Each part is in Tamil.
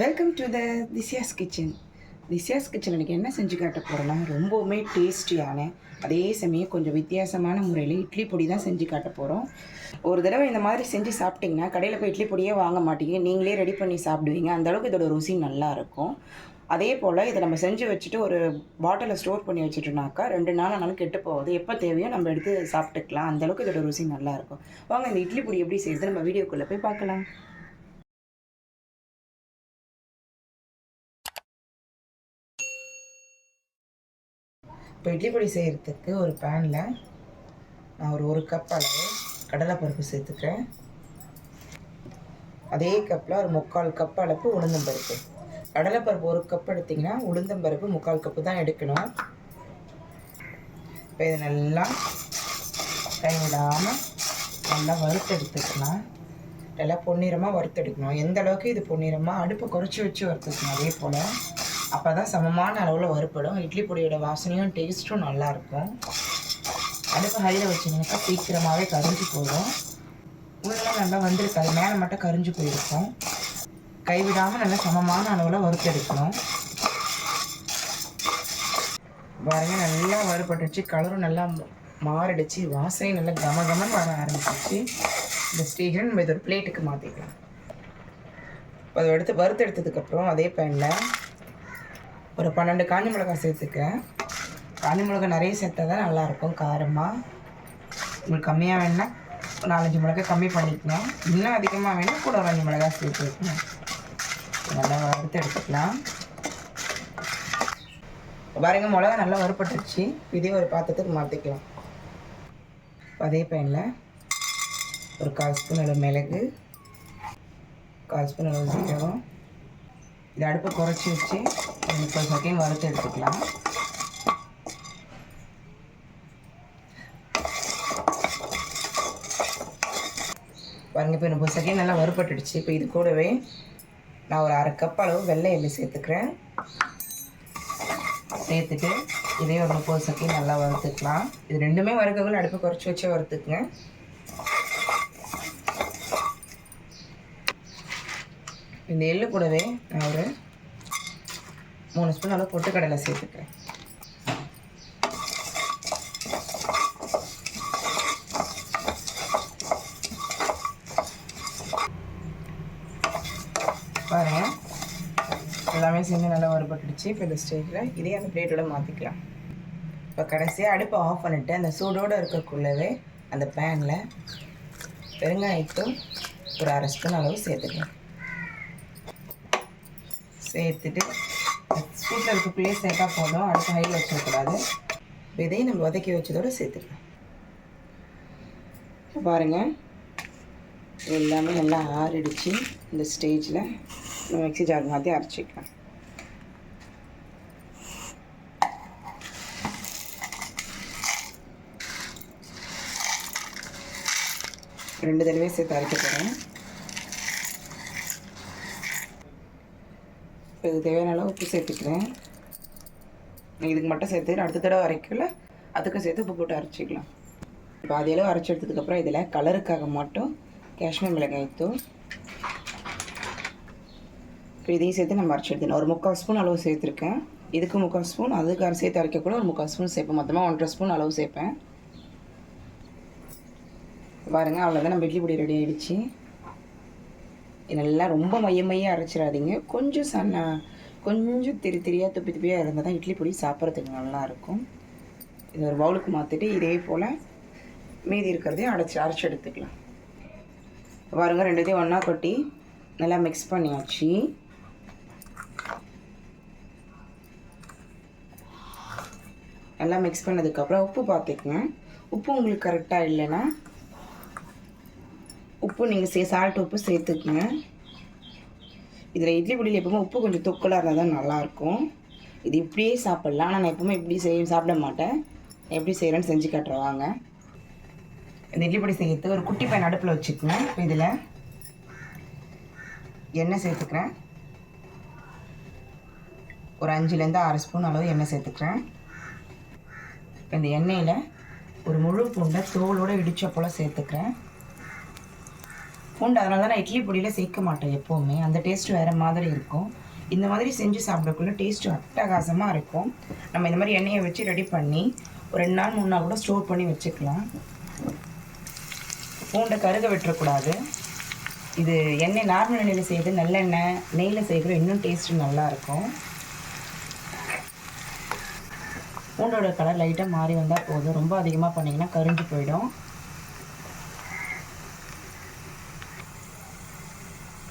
வெல்கம் டு த திசியாஸ் கிச்சன் திசியாஸ் கிச்சன் எனக்கு என்ன செஞ்சு காட்ட போகிறேன்னா ரொம்பவுமே டேஸ்டியான அதே சமயம் கொஞ்சம் வித்தியாசமான முறையில் இட்லி பொடி தான் செஞ்சு காட்ட போகிறோம் ஒரு தடவை இந்த மாதிரி செஞ்சு சாப்பிட்டிங்கன்னா கடையில் போய் இட்லி பொடியே வாங்க மாட்டீங்க. நீங்களே ரெடி பண்ணி சாப்பிடுவீங்க. அந்த அளவுக்கு இதோட ருசி நல்லா இருக்கும். அதே போல் இதை நம்ம செஞ்சு வச்சுட்டு ஒரு பாட்டிலில் ஸ்டோர் பண்ணி வச்சுட்டோம்னாக்கா ரெண்டு நாள் ஆனாலும் கெட்டு போகுது. எப்போ தேவையோ நம்ம எடுத்து சாப்பிட்டுக்கலாம். அந்தளவுக்கு இதோட ருசி நல்லாயிருக்கும் வாங்க இந்த இட்லி பொடி எப்படி செய்யுது நம்ம வீடியோக்குள்ளே போய் பார்க்கலாம். இப்போ இட்லி பொடி செய்கிறதுக்கு ஒரு பேனில் நான் ஒரு ஒரு கப் அளவு கடலைப்பருப்பு சேர்த்துக்கிறேன். அதே கப்பில் ஒரு முக்கால் கப் அளவு உளுந்தம்பருப்பு கடலைப்பருப்பு ஒரு கப் எடுத்திங்கன்னா உளுந்தம்பருப்பு முக்கால் கப்பு தான் எடுக்கணும். இப்போ இதை நல்லா கைவிடாமல் நல்லா வறுத்தெடுத்துக்கலாம் நல்லா பொன்னிறமாக வறுத்தெடுக்கணும் எந்த அளவுக்கு இது பொன்னிறமாக அடுப்பை குறைச்சி வச்சு வறுத்துக்கணும். அதே போல் அப்போ தான் சமமான அளவில் வறுப்படும். இட்லி பொடியோட வாசனையும் டேஸ்ட்டும் நல்லாயிருக்கும் அடுப்பு ஹையில் வச்சிங்கனாக்கா சீக்கிரமாகவே கரிஞ்சு போயிடும். உள்ளெல்லாம் நல்லா வந்திருக்காது மேலே மட்டும் கரிஞ்சு போயிருக்கும். கைவிடாமல் நல்லா சமமான அளவில் வறுத்தெடுக்கணும். பாருங்க நல்லா வறுபட்டுச்சு கலரும் நல்லா மாறிடுச்சு. வாசனையும் நல்லா கம கமன் வர ஆரம்பிச்சிச்சு இந்த ஸ்டேஜில் நம்ம இது ஒரு பிளேட்டுக்கு மாற்றிக்கலாம் இப்போ அதை எடுத்து வறுத்து எடுத்ததுக்கப்புறம் அதே பேனில் ஒரு பன்னெண்டு காஞ்சி மிளகாய் சேர்த்துக்கேன். காஞ்சி மிளகாய் நிறைய சேர்த்தா தான் நல்லாயிருக்கும் காரமாக உங்களுக்கு கம்மியாக வேணுன்னா ஒரு நாலஞ்சு மிளகாய் கம்மி பண்ணிக்கணும் இன்னும் அதிகமாக வேணும் கூட ஒரு அஞ்சு மிளகாய் சேர்த்து வைக்கணும் நல்லா வறுத்து எடுத்துக்கலாம். பாருங்க மிளகா நல்லா வறுப்பட்டுருச்சு இதே ஒரு பாத்திரத்துக்கு மாற்றிக்கலாம் அதே பையனில் ஒரு கால் ஸ்பூன் அளவு மிளகு கால் ஸ்பூன் அளவு சீரகம். இது அடுப்பை குறைச்சி வச்சு முப்பது செகண்ட் வறுத்து எடுத்துக்கலாம். பாருங்க இப்போ முப்பது செகண்ட் நல்லா வறுப்பட்டுடுச்சு இப்போ இது கூடவே நான் ஒரு அரை கப் அளவு வெள்ளை எள்ளு சேர்த்துக்கிறேன். சேர்த்துட்டு இதையும் ஒரு முப்பது செகண்ட் நல்லா வறுத்துக்கலாம். இது ரெண்டுமே வறுக்கக்குள்ள அடுப்பை குறைச்சி வச்சே வறுத்துக்குங்க. இந்த எள்ளு கூடவே நான் ஒரு மூணு ஸ்பூன் அளவு பொட்டுக்கடலை சேர்த்துக்கிறேன். பாருங்கள் எல்லாமே சேர்ந்து நல்லா வறுபட்டுடுச்சு. இப்போ இந்த ஸ்டேஜில் இதே அந்த பிளேட்டோட மாற்றிக்கலாம் இப்போ கடைசியாக அடுப்பை ஆஃப் பண்ணிவிட்டு அந்த சூடோடு இருக்கக்குள்ளவே அந்த பேனில் பெருங்காயத்தும் ஒரு அரை ஸ்பூன் அளவு சேர்த்துக்கலாம். சேர்த்துட்டு ஸ்வீட்டில் இருக்கக்குள்ளேயே சேர்த்தா போதும். அடுத்து ஹையில் வச்சிடக்கூடாது இதையும் நம்ம வதக்கி வச்சதோடு சேர்த்துக்கலாம். பாருங்கள் எல்லாமே நல்லா ஆறிடுச்சு. இந்த ஸ்டேஜில் நம்ம ஜார் மாற்றி அரைச்சிக்கலாம் ரெண்டு தடவை சேர்த்து அரைக்க போகிறேன் இப்போ இது தேவையான அளவு உப்பு சேர்த்துக்கிறேன். இதுக்கு மட்டும் சேர்த்து அடுத்த தடவை அரைக்கல அதுக்கும் சேர்த்து உப்பு போட்டு அரைச்சிக்கலாம். இப்போ அளவு அரைச்சி எடுத்ததுக்கப்புறம் இதில் கலருக்காக மட்டும் காஷ்மீர் மிளகாய் தூள். இப்போ இதையும் சேர்த்து நம்ம அரைச்சி எடுத்துக்கணும் ஒரு முக்கால் ஸ்பூன் அளவு சேர்த்துருக்கேன். இதுக்கு முக்கால் ஸ்பூன் அதுக்கு அரை சேர்த்து அரைக்கக்கூட ஒரு முக்கால் ஸ்பூன் சேர்ப்பேன். மொத்தமாக ஒன்றரை ஸ்பூன் அளவு சேர்ப்பேன். பாருங்கள் அவ்வளோதான் நம்ம இட்லி பொடி ரெடி ஆகிடுச்சு இதெல்லாம் ரொம்ப மைய அரைச்சிடாதீங்க. கொஞ்சம் சன்ன கொஞ்சம் திரி திரியாக துப்பி துப்பியாக இருந்தால் தான் இட்லி பொடி சாப்பிட்றதுக்கு நல்லாயிருக்கும் இது ஒரு பவுலுக்கு மாற்றிட்டு இதே போல் மீதி இருக்கிறதையும் அடைச்சி அரைச்சி எடுத்துக்கலாம். பாருங்கள் ரெண்டுத்தையும் ஒன்றா கொட்டி நல்லா மிக்ஸ் பண்ணியாச்சு. நல்லா மிக்ஸ் பண்ணதுக்கப்புறம் உப்பு பார்த்துக்குங்க உப்பு உங்களுக்கு கரெக்டாக இல்லைன்னா உப்பு நீங்கள் சே சால்ட் உப்பு சேர்த்துக்குங்க. இதில் இட்லி பொடியில் எப்பவுமே உப்பு கொஞ்சம் தொக்கலாக இருந்தால் தான் நல்லாயிருக்கும். இது இப்படியே சாப்பிட்லாம். ஆனால் நான் எப்பவுமே இப்படி செய்ய சாப்பிட மாட்டேன். எப்படி செய்கிறேன்னு செஞ்சு காட்டுறேன். இந்த இட்லி பொடி சேர்த்து ஒரு குட்டி பையன் அடுப்பில் வச்சுக்கணும் இப்போ இதில் எண்ணெய் சேர்த்துக்கிறேன். ஒரு அஞ்சுலேருந்து ஆறு ஸ்பூன் அளவு எண்ணெய் சேர்த்துக்கிறேன். இப்போ இந்த எண்ணெயில் ஒரு முழு பூண்டை தோலோடு இடித்த போல் சேர்த்துக்கிறேன். பூண்டு அதனால தான் நான் இட்லி பொடியில் சேர்க்க மாட்டேன் எப்போவுமே. அந்த டேஸ்ட் வேறு மாதிரி இருக்கும். இந்த மாதிரி செஞ்சு சாப்பிடக்குள்ள டேஸ்ட்டு அட்டகாசமாக இருக்கும். நம்ம இந்த மாதிரி எண்ணெயை வச்சு ரெடி பண்ணி ஒரு ரெண்டு நாள் மூணு நாள் கூட ஸ்டோர் பண்ணி வச்சுக்கலாம். பூண்டை கருக விட்டுறக்கூடாது. இது எண்ணெய் நார்மல் எண்ணெயில் செய்யுது நல்லெண்ணெய் நெய்யில் செய்கிற இன்னும் டேஸ்ட்டு நல்லாயிருக்கும் பூண்டோட கலர் லைட்டாக மாறி வந்தால் போதும். ரொம்ப அதிகமாக பண்ணிங்கன்னா கரிஞ்சு போயிடும்.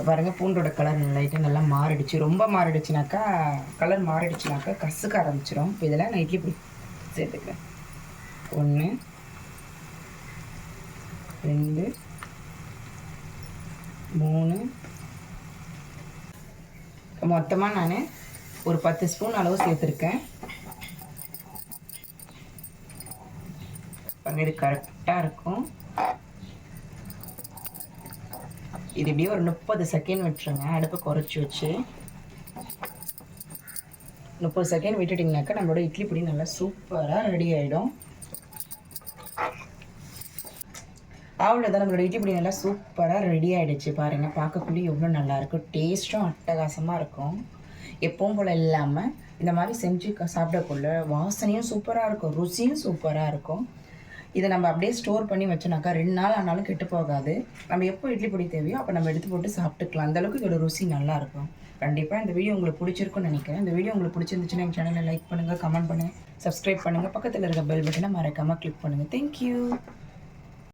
இப்போ பாருங்கள் பூண்டோட கலர் லைட்டாக நல்லா மாறிடுச்சு. ரொம்ப மாறிடுச்சுனாக்கா கலர் மாறிடுச்சுனாக்கா கசுக்க ஆரம்பிச்சிடும் இப்போ இதெல்லாம் நான் இட்லி சேர்த்துக்கிறேன். ஒன்று ரெண்டு மூணு. மொத்தமாக நான் ஒரு பத்து ஸ்பூன் அளவு சேர்த்துருக்கேன். இது கரெக்டாக இருக்கும். இது இப்படியே ஒரு முப்பது செகண்ட் விட்டுருங்க அடுப்பை குறைச்சி வச்சு. முப்பது செகண்ட் விட்டுட்டிங்கனாக்கா நம்மளோட இட்லி பொடி நல்லா சூப்பராக ரெடி ஆகிடும் அவ்வளோதான் நம்மளோட இட்லி பொடி நல்லா சூப்பராக ரெடி ஆகிடுச்சு பாருங்கள் பார்க்கக்குள்ளே எவ்வளோ நல்லாயிருக்கும் டேஸ்ட்டும் அட்டகாசமாக இருக்கும். எப்பவும் போல் இல்லாமல் இந்த மாதிரி செஞ்சு சாப்பிடக்குள்ள வாசனையும் சூப்பராக இருக்கும். ருசியும் சூப்பராக இருக்கும். இதை நம்ம அப்படியே ஸ்டோர் பண்ணி வச்சோனாக்கா ரெண்டு நாள் ஆனாலும் கெட்டு போகாது. நம்ம எப்போ இட்லி பொடி தேவையோ அப்போ நம்ம எடுத்து போட்டு சாப்பிட்டுக்கலாம். அந்தளவுக்கு இதோட ருசி நல்லாயிருக்கும் கண்டிப்பாக இந்த வீடியோ உங்களுக்கு பிடிச்சிருக்கும்னு நினைக்கிறேன். இந்த வீடியோ உங்களுக்கு பிடிச்சிருந்துச்சுன்னா எங்கள் சேனலை லைக் பண்ணுங்கள் கமெண்ட் பண்ணுங்கள் சப்ஸ்கிரைப் பண்ணுங்கள் பக்கத்தில் இருக்க பெல் பட்டனை மறக்காமல் கிளிக் பண்ணுங்கள் தேங்க்யூ